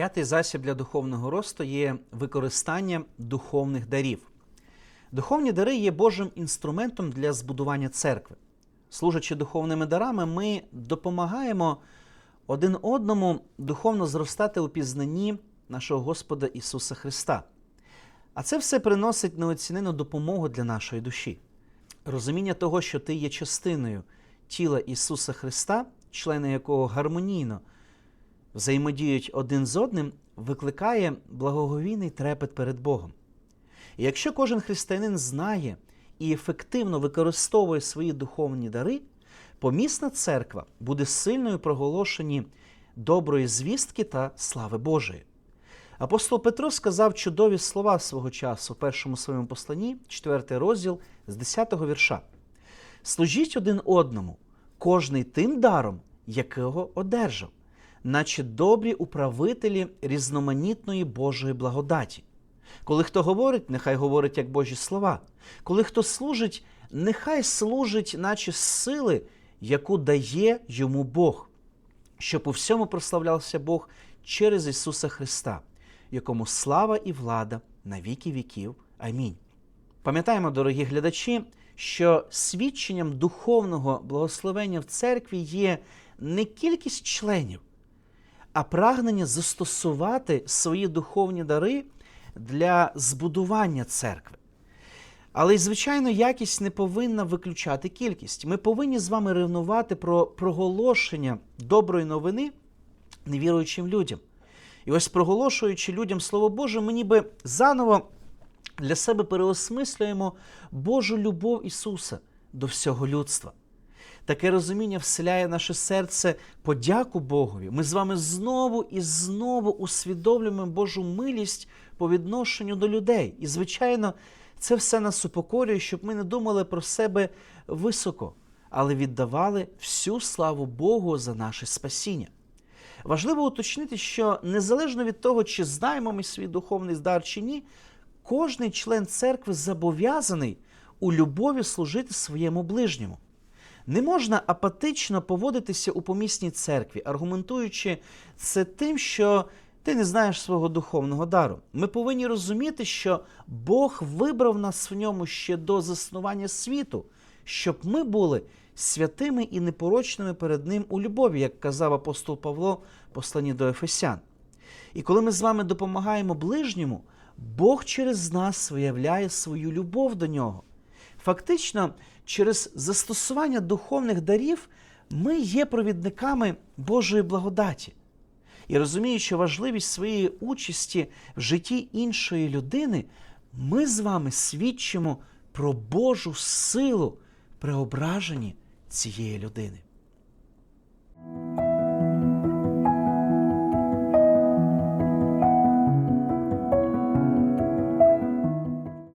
П'ятий засіб для духовного росту є використання духовних дарів. Духовні дари є Божим інструментом для збудування церкви. Служачи духовними дарами, ми допомагаємо один одному духовно зростати у пізнанні нашого Господа Ісуса Христа. А це все приносить неоцінену допомогу для нашої душі. Розуміння того, що ти є частиною тіла Ісуса Христа, члени якого гармонійно взаємодіють один з одним, викликає благоговійний трепет перед Богом. І якщо кожен християнин знає і ефективно використовує свої духовні дари, помісна церква буде сильною в проголошенні доброї звістки та слави Божої. Апостол Петро сказав чудові слова свого часу в першому своєму посланні, 4 розділ з 10 вірша. Служіть один одному, кожний тим даром, якого одержав, наче добрі управителі різноманітної Божої благодаті. Коли хто говорить, нехай говорить як Божі слова. Коли хто служить, нехай служить, наче сили, яку дає йому Бог, щоб у всьому прославлявся Бог через Ісуса Христа, якому слава і влада на віки віків. Амінь. Пам'ятаємо, дорогі глядачі, що свідченням духовного благословення в церкві є не кількість членів, а прагнення застосувати свої духовні дари для збудування церкви. Але звичайно, якість не повинна виключати кількість. Ми повинні з вами ревнувати про проголошення доброї новини невіруючим людям. І ось проголошуючи людям Слово Боже, ми ніби заново для себе переосмислюємо Божу любов Ісуса до всього людства. Таке розуміння вселяє наше серце подяку Богові. Ми з вами знову і знову усвідомлюємо Божу милість по відношенню до людей. І, звичайно, це все нас упокорює, щоб ми не думали про себе високо, але віддавали всю славу Богу за наше спасіння. Важливо уточнити, що незалежно від того, чи знаємо ми свій духовний здар чи ні, кожний член церкви зобов'язаний у любові служити своєму ближньому. Не можна апатично поводитися у помісній церкві, аргументуючи це тим, що ти не знаєш свого духовного дару. Ми повинні розуміти, що Бог вибрав нас в ньому ще до заснування світу, щоб ми були святими і непорочними перед Ним у любові, як казав апостол Павло в посланні до Ефесян. І коли ми з вами допомагаємо ближньому, Бог через нас виявляє свою любов до нього. Фактично, через застосування духовних дарів ми є провідниками Божої благодаті. І розуміючи важливість своєї участі в житті іншої людини, ми з вами свідчимо про Божу силу преображенні цієї людини.